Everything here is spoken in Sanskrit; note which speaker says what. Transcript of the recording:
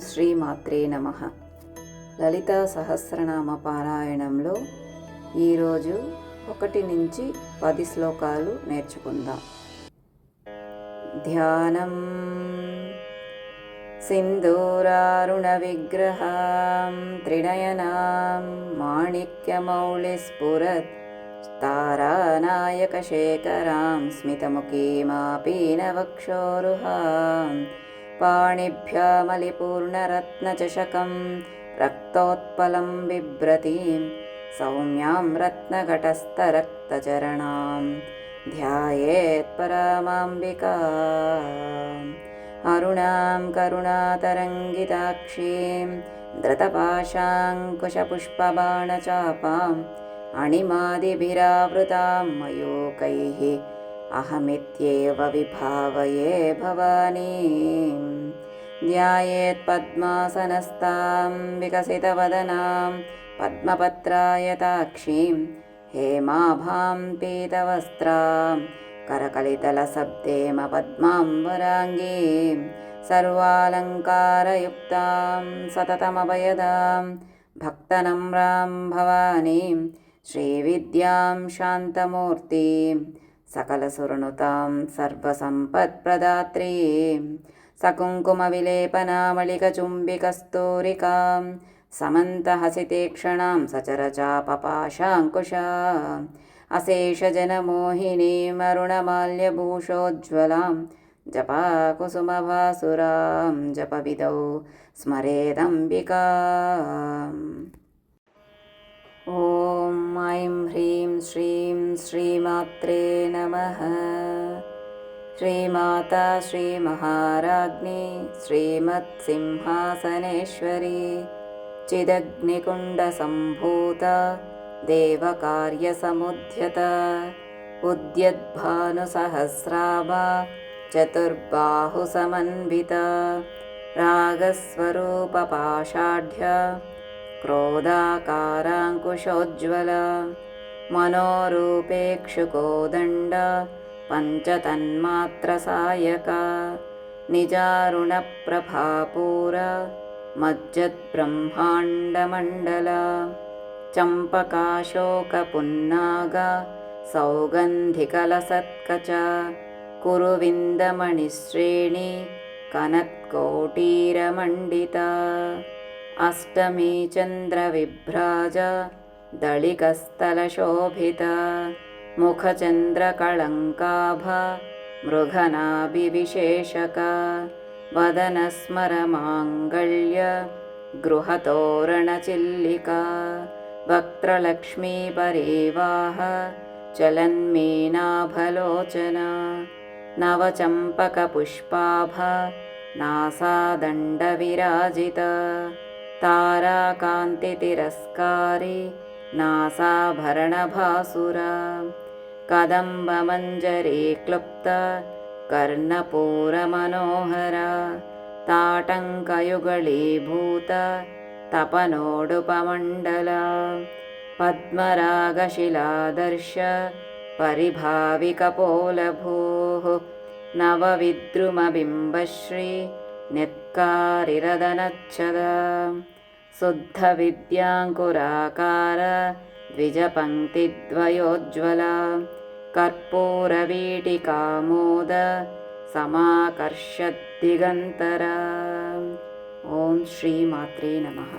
Speaker 1: శ్రీమాత్రే నమ. లలిత సహస్రనామ పారాయణంలో ఈరోజు ఒకటి నుంచి పది శ్లోకాలు నేర్చుకుందాం. ధ్యానం సింధూరారుణ విగ్రహాం త్రినయనాం మాణిక్యమౌళిస్ఫురత్ తారానాయకశేఖరాం స్మితముఖీమాపీనవక్షోరుహాం पाणिभ्यामलिपूर्णरत्नचषकं रक्तोत्पलं बिभ्रतीं सौम्यां रत्नघटस्थरक्तचरणां ध्यायेत्परामाम्बिका अरुणां करुणातरङ्गिताक्षीं धृतपाशाङ्कुशपुष्पबाणचापाम् अणिमादिभिरावृतां मयूकैः अहमित्येव विभावये भवानीं। ध्यायेत्पद्मासनस्तां विकसितवदनां पद्मपत्रायताक्षीं हेमाभां पीतवस्त्रां करकलितलशब्देम पद्माम्बराङ्गीं सर्वालङ्कारयुक्तां सततमभयदां भक्तनम्रां भवानीं श्रीविद्यां शान्तमूर्तिं सकलसुरनुतां सर्वसम्पत्प्रदात्रीं सकुङ्कुमविलेपनामलिकचुम्बिकस्तूरिकां समन्तहसितेक्षणां सचरचापपाशाङ्कुशाम् अशेषजनमोहिनीमरुणमाल्यभूषोज्ज्वलां जपाकुसुमभासुरां जपविदौ स्मरेदम्बिकाम् ॐ ऐं ह्रीं श्रीं श्रीमात्रे नमः। श्रीमाता श्रीमहाराज्ञी श्रीमत्सिंहासनेश्वरी चिदग्निकुण्डसम्भूता देवकार्यसमुद्यत उद्यद्भानुसहस्राभा चतुर्बाहुसमन्विता रागस्वरूपपाषाढ्य क्रोधाकाराङ्कुशोज्ज्वला मनोरूपेक्षुकोदण्ड पञ्चतन्मात्रसायका निजारुणप्रभापूर मज्जद्ब्रह्माण्डमण्डला चम्पकाशोकपुन्नाग सौगन्धिकलसत्कच कुरुविन्दमणिश्रेणी कनत्कोटीरमण्डिता अष्टमी चन्द्रविभ्राज दळिकस्थलशोभिता मुखचन्द्रकळङ्काभ मृगनाभिविशेषका वदनस्मरमाङ्गल्य गृहतोरणचिल्लिका वक्त्रलक्ष्मीपरीवाह चलन्मीनाभलोचना नवचम्पकपुष्पाभ नासादण्डविराजिता ताराकान्तितिरस्कारी नासाभरणभासुरा। कदम्बमञ्जरी क्लुप्त कर्णपूरमनोहरा। ताटङ्कयुगलीभूत तपनोडुपमण्डला। पद्मरागशिलादर्श परिभाविकपोलभूः नवविद्रुमबिम्बश्री न्यत्कारिरदनच्छदा शुद्धविद्याङ्कुराकार द्विजपङ्क्तिद्वयोज्ज्वला। कर्पूरवीटिकामोद समाकर्षद्दिगन्तरा ॐ श्रीमात्रे नमः